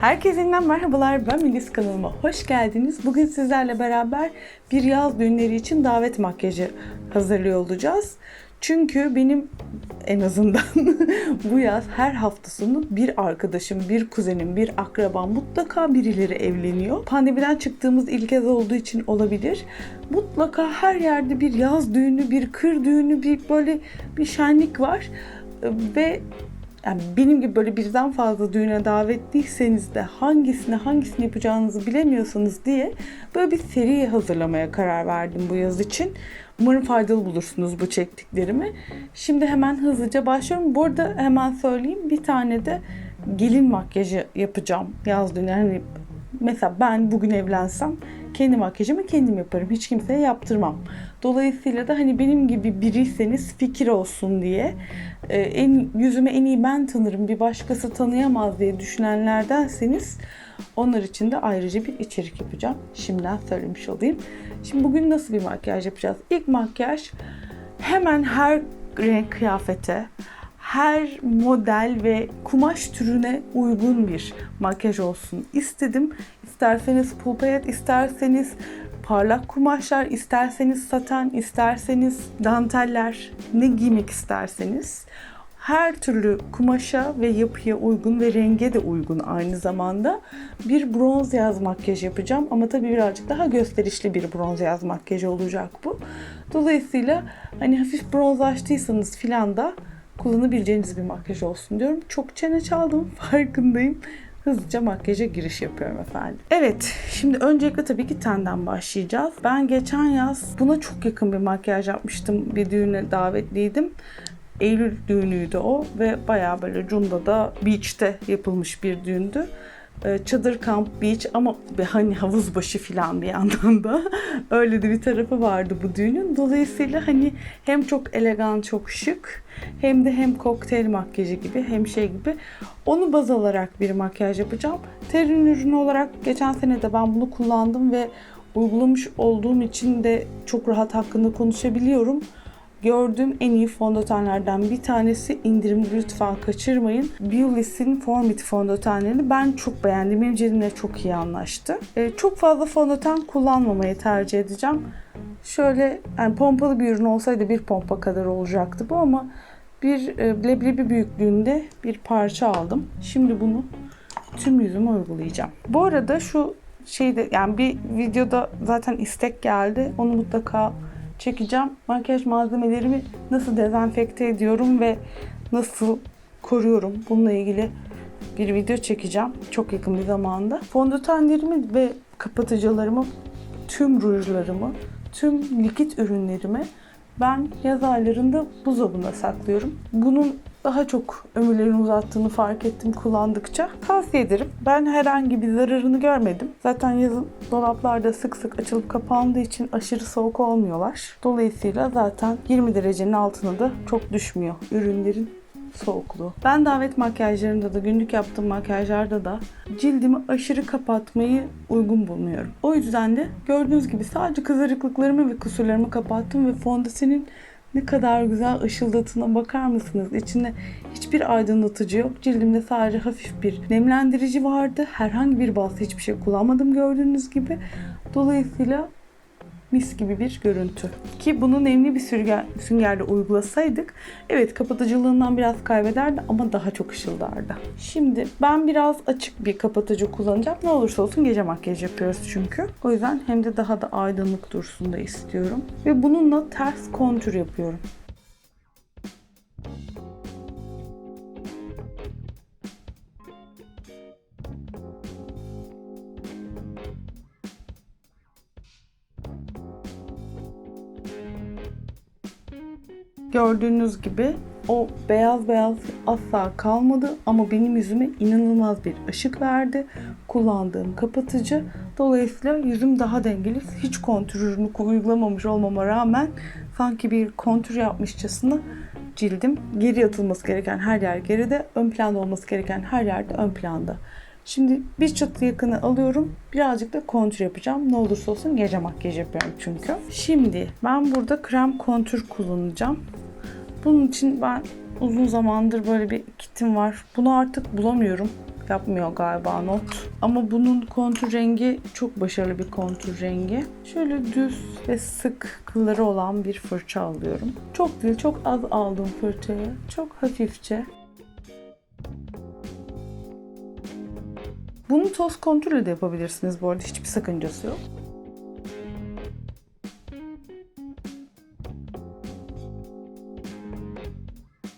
Herkese yeniden merhabalar. Ben Melis kanalıma hoş geldiniz. Bugün sizlerle beraber bir yaz düğünleri için davet makyajı hazırlıyor olacağız. Çünkü benim en azından bu yaz her hafta sonu bir arkadaşım, bir kuzenim, bir akrabam mutlaka birileri evleniyor. Pandemiden çıktığımız ilk kez olduğu için olabilir. Mutlaka her yerde bir yaz düğünü, bir kır düğünü, bir böyle bir şenlik var. Ve yani benim gibi böyle birden fazla düğüne davetliyseniz de hangisini hangisini yapacağınızı bilemiyorsanız diye böyle bir seri hazırlamaya karar verdim bu yaz için. Umarım faydalı bulursunuz bu çektiklerimi. Şimdi hemen hızlıca başlıyorum. Bu arada hemen söyleyeyim bir tane de gelin makyajı yapacağım yaz düğünü. Hani mesela ben bugün evlensem kendi makyajımı kendim yaparım. Hiç kimseye yaptırmam. Dolayısıyla da hani benim gibi biriyseniz fikir olsun diye e, en yüzümü en iyi ben tanırım bir başkası tanıyamaz diye düşünenlerdenseniz onlar için de ayrıca bir içerik yapacağım. Şimdiden söylemiş olayım. Şimdi bugün nasıl bir makyaj yapacağız? İlk makyaj hemen her renk kıyafete, her model ve kumaş türüne uygun bir makyaj olsun istedim. İsterseniz pul payet, isterseniz parlak kumaşlar, isterseniz saten, isterseniz danteller, ne giymek isterseniz her türlü kumaşa ve yapıya uygun ve renge de uygun aynı zamanda bir bronz yaz makyaj yapacağım. Ama tabii birazcık daha gösterişli bir bronz yaz makyajı olacak bu. Dolayısıyla hani hafif bronzlaştıysanız filan da kullanabileceğiniz bir makyaj olsun diyorum. Çok çene çaldım farkındayım. Hızlıca makyaja giriş yapıyorum efendim. Evet, şimdi öncelikle tabii ki tenden başlayacağız. Ben geçen yaz buna çok yakın bir makyaj yapmıştım. Bir düğüne davetliydim. Eylül düğünüydü o ve bayağı böyle Cunda'da beach'te yapılmış bir düğündü. Ee, Çadır kamp beach ama hani havuz başı filan bir yandan da öyle de bir tarafı vardı bu düğünün. Dolayısıyla hani hem çok elegan, çok şık hem de hem kokteyl makyajı gibi hem şey gibi onu baz alarak bir makyaj yapacağım. Terin ürünü olarak geçen sene de ben bunu kullandım ve uygulamış olduğum için de çok rahat hakkında konuşabiliyorum. Gördüğüm en iyi fondötenlerden bir tanesi indirimli lütfen kaçırmayın. Beulis'in Formit fondötenlerini ben çok beğendim. Benim cildimle çok iyi anlaştı. Ee, çok fazla fondöten kullanmamayı tercih edeceğim. Şöyle yani pompalı bir ürün olsaydı bir pompa kadar olacaktı bu ama bir e, leblebi büyüklüğünde bir parça aldım. Şimdi bunu tüm yüzüme uygulayacağım. Bu arada şu şeyde yani bir videoda zaten istek geldi. Onu mutlaka çekeceğim. Makyaj malzemelerimi nasıl dezenfekte ediyorum ve nasıl koruyorum bununla ilgili bir video çekeceğim çok yakın bir zamanda. Fondötenlerimi ve kapatıcılarımı, tüm rujlarımı, tüm likit ürünlerimi ben yaz aylarında buzdolabına saklıyorum. Bunun daha çok ömürlerini uzattığını fark ettim kullandıkça. Tavsiye ederim. Ben herhangi bir zararını görmedim. Zaten yazın dolaplarda sık sık açılıp kapandığı için aşırı soğuk olmuyorlar. Dolayısıyla zaten 20 derecenin altına da çok düşmüyor ürünlerin soğukluğu. Ben davet makyajlarında da günlük yaptığım makyajlarda da cildimi aşırı kapatmayı uygun bulmuyorum. O yüzden de gördüğünüz gibi sadece kızarıklıklarımı ve kusurlarımı kapattım ve fondötenin ne kadar güzel ışıldatına bakar mısınız? İçinde hiçbir aydınlatıcı yok. Cildimde sadece hafif bir nemlendirici vardı. Herhangi bir bazı hiçbir şey kullanmadım gördüğünüz gibi. Dolayısıyla mis gibi bir görüntü. Ki bunu nemli bir sünger, süngerle uygulasaydık evet kapatıcılığından biraz kaybederdi ama daha çok ışıldardı. Şimdi ben biraz açık bir kapatıcı kullanacağım. Ne olursa olsun gece makyaj yapıyoruz çünkü. O yüzden hem de daha da aydınlık dursun da istiyorum. Ve bununla ters kontür yapıyorum. Gördüğünüz gibi o beyaz beyaz asla kalmadı ama benim yüzüme inanılmaz bir ışık verdi. Kullandığım kapatıcı. Dolayısıyla yüzüm daha dengeli. Hiç kontür ürünü uygulamamış olmama rağmen sanki bir kontür yapmışçasına cildim geri atılması gereken her yer geride, ön planda olması gereken her yerde ön planda. Şimdi bir çıt yakını alıyorum. Birazcık da kontür yapacağım. Ne olursa olsun gece makyaj yapıyorum çünkü. Şimdi ben burada krem kontür kullanacağım. Bunun için ben uzun zamandır böyle bir kitim var. Bunu artık bulamıyorum. Yapmıyor galiba not. Ama bunun kontur rengi çok başarılı bir kontur rengi. Şöyle düz ve sık kılları olan bir fırça alıyorum. Çok değil, çok az aldım fırçayı. Çok hafifçe. Bunu toz kontürle de yapabilirsiniz bu arada. Hiçbir sakıncası yok.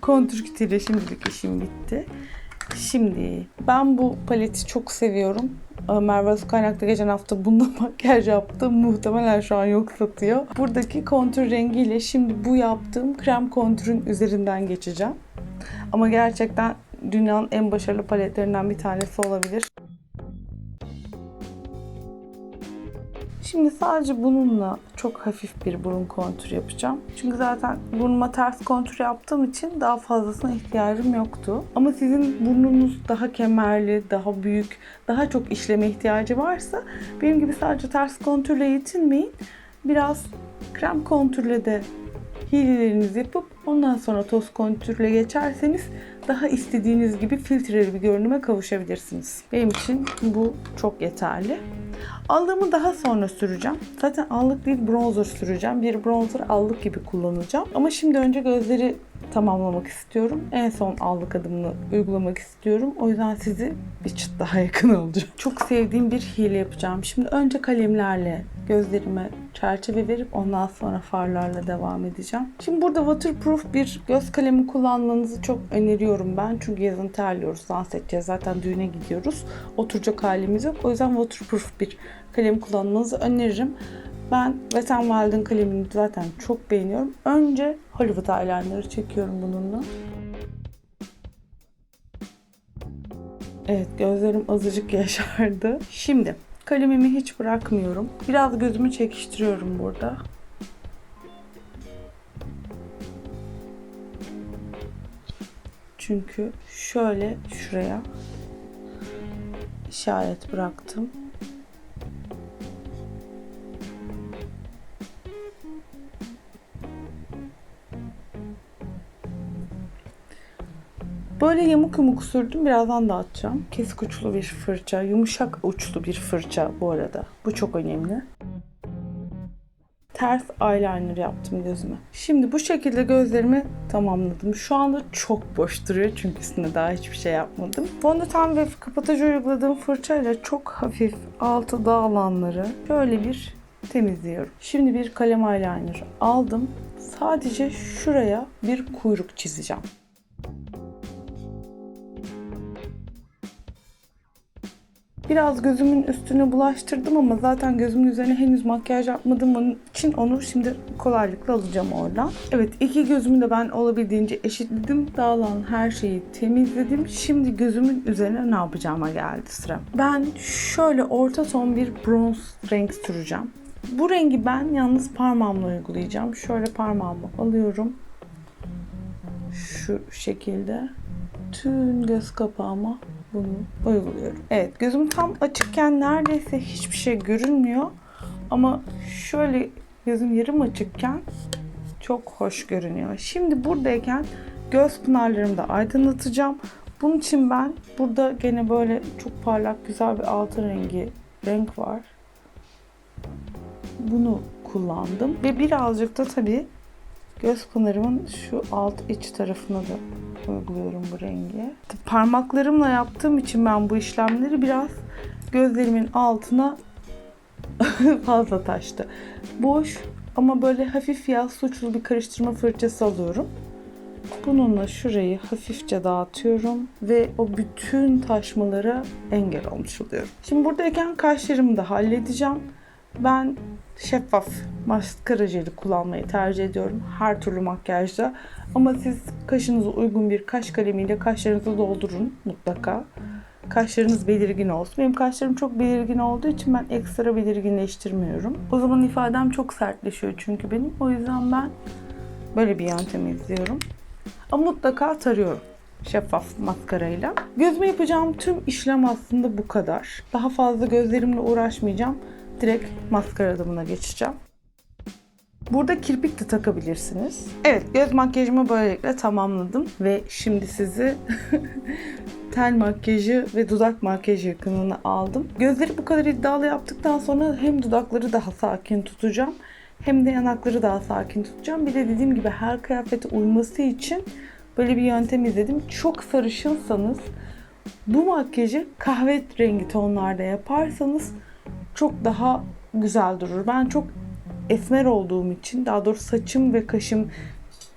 Kontür kitiyle şimdilik işim bitti. Şimdi ben bu paleti çok seviyorum. Merve Özkaynak'ta geçen hafta bununla makyaj yaptı. Muhtemelen şu an yok satıyor. Buradaki kontür rengiyle şimdi bu yaptığım krem kontürün üzerinden geçeceğim. Ama gerçekten dünyanın en başarılı paletlerinden bir tanesi olabilir. Şimdi sadece bununla çok hafif bir burun kontür yapacağım. Çünkü zaten burnuma ters kontür yaptığım için daha fazlasına ihtiyacım yoktu. Ama sizin burnunuz daha kemerli, daha büyük, daha çok işleme ihtiyacı varsa benim gibi sadece ters kontürle yetinmeyin. Biraz krem kontürle de hilelerinizi yapıp ondan sonra toz kontürle geçerseniz daha istediğiniz gibi filtreli bir görünüme kavuşabilirsiniz. Benim için bu çok yeterli. Allığımı daha sonra süreceğim. Zaten allık değil bronzer süreceğim. Bir bronzer allık gibi kullanacağım. Ama şimdi önce gözleri tamamlamak istiyorum. En son allık adımını uygulamak istiyorum. O yüzden sizi bir çıt daha yakın olacağım. Çok sevdiğim bir hile yapacağım. Şimdi önce kalemlerle gözlerime çerçeve verip ondan sonra farlarla devam edeceğim. Şimdi burada waterproof bir göz kalemi kullanmanızı çok öneriyorum ben. Çünkü yazın terliyoruz, dans edeceğiz. Zaten düğüne gidiyoruz. Oturacak halimiz yok. O yüzden waterproof bir kalem kullanmanızı öneririm. Ben Wet n Wild'ın kalemini zaten çok beğeniyorum. Önce Hollywood eyeliner'ı çekiyorum bununla. Evet gözlerim azıcık yaşardı. Şimdi kalemimi hiç bırakmıyorum. Biraz gözümü çekiştiriyorum burada. Çünkü şöyle şuraya işaret bıraktım. Böyle yamuk yumuk sürdüm. Birazdan dağıtacağım. Kesik uçlu bir fırça. Yumuşak uçlu bir fırça bu arada. Bu çok önemli. Ters eyeliner yaptım gözüme. Şimdi bu şekilde gözlerimi tamamladım. Şu anda çok boş duruyor çünkü üstüne daha hiçbir şey yapmadım. Fondöten ve kapatıcı uyguladığım fırçayla çok hafif altı dağılanları şöyle bir temizliyorum. Şimdi bir kalem eyeliner aldım. Sadece şuraya bir kuyruk çizeceğim. Biraz gözümün üstüne bulaştırdım ama zaten gözümün üzerine henüz makyaj yapmadığım onun için onu şimdi kolaylıkla alacağım oradan. Evet iki gözümü de ben olabildiğince eşitledim. Dağılan her şeyi temizledim. Şimdi gözümün üzerine ne yapacağıma geldi sıra. Ben şöyle orta ton bir bronz renk süreceğim. Bu rengi ben yalnız parmağımla uygulayacağım. Şöyle parmağımı alıyorum. Şu şekilde. Tüm göz kapağıma bunu uyguluyorum. Evet gözüm tam açıkken neredeyse hiçbir şey görünmüyor. Ama şöyle gözüm yarım açıkken çok hoş görünüyor. Şimdi buradayken göz pınarlarımı da aydınlatacağım. Bunun için ben burada gene böyle çok parlak güzel bir altın rengi renk var. Bunu kullandım. Ve birazcık da tabii göz pınarımın şu alt iç tarafına da uyguluyorum bu rengi. Parmaklarımla yaptığım için ben bu işlemleri biraz gözlerimin altına fazla taştı. Boş ama böyle hafif yağ suçlu bir karıştırma fırçası alıyorum. Bununla şurayı hafifçe dağıtıyorum ve o bütün taşmalara engel olmuş oluyorum. Şimdi buradayken kaşlarımı da halledeceğim. Ben şeffaf maskara jeli kullanmayı tercih ediyorum her türlü makyajda. Ama siz kaşınıza uygun bir kaş kalemiyle kaşlarınızı doldurun mutlaka. Kaşlarınız belirgin olsun. Benim kaşlarım çok belirgin olduğu için ben ekstra belirginleştirmiyorum. O zaman ifadem çok sertleşiyor çünkü benim. O yüzden ben böyle bir yöntem izliyorum. Ama mutlaka tarıyorum şeffaf maskarayla. Gözüme yapacağım tüm işlem aslında bu kadar. Daha fazla gözlerimle uğraşmayacağım. Direkt maskara adımına geçeceğim. Burada kirpik de takabilirsiniz. Evet göz makyajımı böylelikle tamamladım ve şimdi sizi ten makyajı ve dudak makyajı yakınına aldım. Gözleri bu kadar iddialı yaptıktan sonra hem dudakları daha sakin tutacağım hem de yanakları daha sakin tutacağım. Bir de dediğim gibi her kıyafete uyması için böyle bir yöntem izledim. Çok sarışınsanız bu makyajı kahve rengi tonlarda yaparsanız çok daha güzel durur. Ben çok esmer olduğum için daha doğrusu saçım ve kaşım,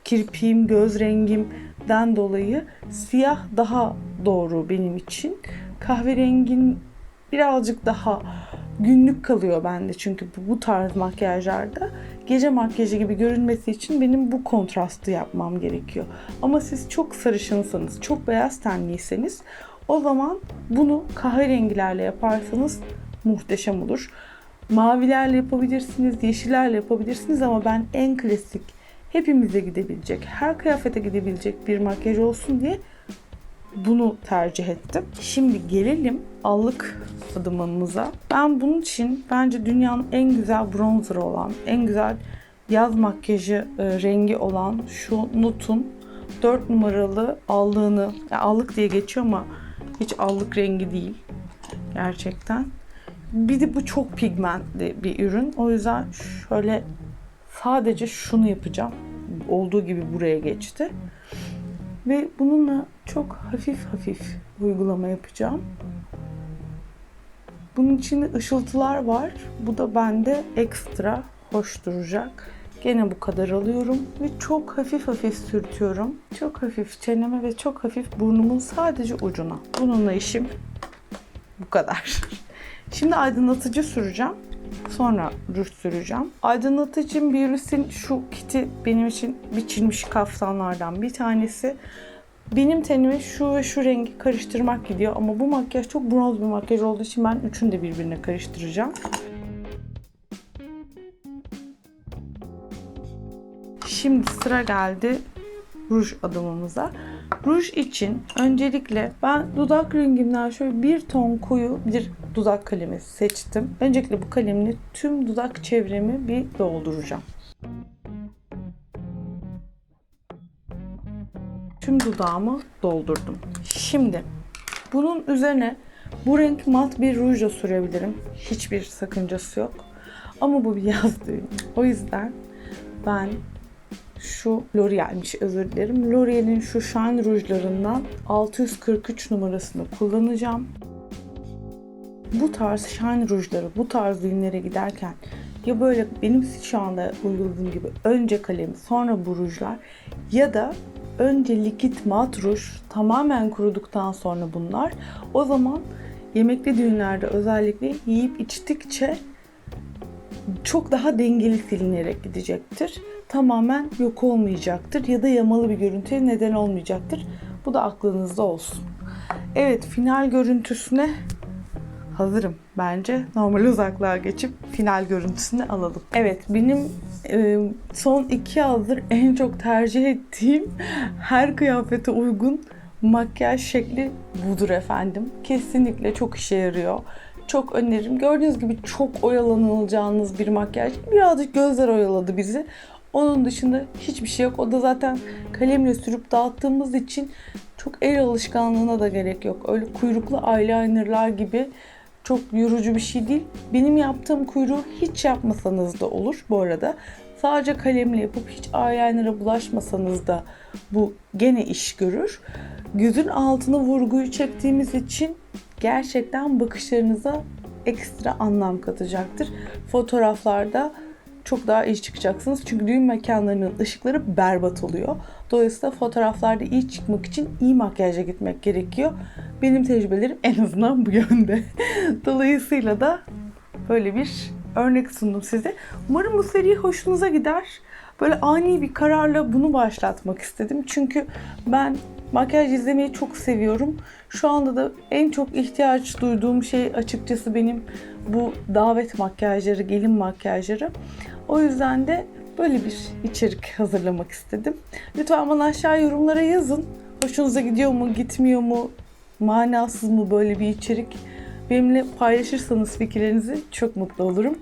kirpiğim, göz rengimden dolayı siyah daha doğru benim için. Kahverengin birazcık daha günlük kalıyor bende çünkü bu, bu tarz makyajlarda gece makyajı gibi görünmesi için benim bu kontrastı yapmam gerekiyor. Ama siz çok sarışınsanız, çok beyaz tenliyseniz o zaman bunu kahverengilerle yaparsanız muhteşem olur. Mavilerle yapabilirsiniz, yeşillerle yapabilirsiniz ama ben en klasik, hepimize gidebilecek, her kıyafete gidebilecek bir makyaj olsun diye bunu tercih ettim. Şimdi gelelim allık adımımıza. Ben bunun için bence dünyanın en güzel bronzerı olan, en güzel yaz makyajı e, rengi olan şu Nute'un 4 numaralı allığını, yani allık diye geçiyor ama hiç allık rengi değil gerçekten. Bir de bu çok pigmentli bir ürün. O yüzden şöyle sadece şunu yapacağım. Olduğu gibi buraya geçti. Ve bununla çok hafif hafif uygulama yapacağım. Bunun içinde ışıltılar var. Bu da bende ekstra hoş duracak. Gene bu kadar alıyorum ve çok hafif hafif sürtüyorum. Çok hafif çeneme ve çok hafif burnumun sadece ucuna. Bununla işim bu kadar. Şimdi aydınlatıcı süreceğim. Sonra ruj süreceğim. Aydınlatıcım Beauty'sin şu kiti benim için biçilmiş kaftanlardan bir tanesi. Benim tenime şu ve şu rengi karıştırmak gidiyor ama bu makyaj çok bronz bir makyaj olduğu için ben üçünü de birbirine karıştıracağım. Şimdi sıra geldi ruj adımımıza. Ruj için öncelikle ben dudak rengimden şöyle bir ton koyu bir dudak kalemi seçtim. Öncelikle bu kalemle tüm dudak çevremi bir dolduracağım. Tüm dudağımı doldurdum. Şimdi bunun üzerine bu renk mat bir ruj da sürebilirim. Hiçbir sakıncası yok. Ama bu bir yaz düğünü. O yüzden ben şu L'Oreal'miş özür dilerim. L'Oreal'in şu Shine rujlarından 643 numarasını kullanacağım. Bu tarz Shine rujları, bu tarz düğünlere giderken ya böyle benim şu anda uyguladığım gibi önce kalem sonra bu rujlar ya da önce likit mat ruj tamamen kuruduktan sonra bunlar o zaman yemekli düğünlerde özellikle yiyip içtikçe çok daha dengeli silinerek gidecektir. Tamamen yok olmayacaktır ya da yamalı bir görüntüye neden olmayacaktır. Bu da aklınızda olsun. Evet final görüntüsüne hazırım bence. Normal uzaklığa geçip final görüntüsünü alalım. Evet benim e, son iki yazdır en çok tercih ettiğim her kıyafete uygun makyaj şekli budur efendim. Kesinlikle çok işe yarıyor çok öneririm. Gördüğünüz gibi çok oyalanılacağınız bir makyaj. Birazcık gözler oyaladı bizi. Onun dışında hiçbir şey yok. O da zaten kalemle sürüp dağıttığımız için çok el alışkanlığına da gerek yok. Öyle kuyruklu eyelinerlar gibi çok yorucu bir şey değil. Benim yaptığım kuyruğu hiç yapmasanız da olur bu arada. Sadece kalemle yapıp hiç eyeliner'a bulaşmasanız da bu gene iş görür. Gözün altına vurguyu çektiğimiz için gerçekten bakışlarınıza ekstra anlam katacaktır. Fotoğraflarda çok daha iyi çıkacaksınız. Çünkü düğün mekanlarının ışıkları berbat oluyor. Dolayısıyla fotoğraflarda iyi çıkmak için iyi makyaja gitmek gerekiyor. Benim tecrübelerim en azından bu yönde. Dolayısıyla da böyle bir örnek sundum size. Umarım bu seri hoşunuza gider. Böyle ani bir kararla bunu başlatmak istedim. Çünkü ben makyaj izlemeyi çok seviyorum. Şu anda da en çok ihtiyaç duyduğum şey açıkçası benim bu davet makyajları, gelin makyajları. O yüzden de böyle bir içerik hazırlamak istedim. Lütfen bana aşağı yorumlara yazın. Hoşunuza gidiyor mu, gitmiyor mu, manasız mı böyle bir içerik? Benimle paylaşırsanız fikirlerinizi çok mutlu olurum.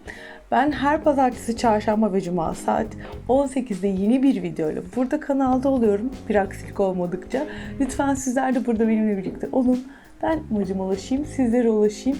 Ben her pazartesi, çarşamba ve cuma saat 18'de yeni bir videoyla burada kanalda oluyorum. Bir aksilik olmadıkça. Lütfen sizler de burada benimle birlikte olun. Ben amacıma ulaşayım, sizlere ulaşayım.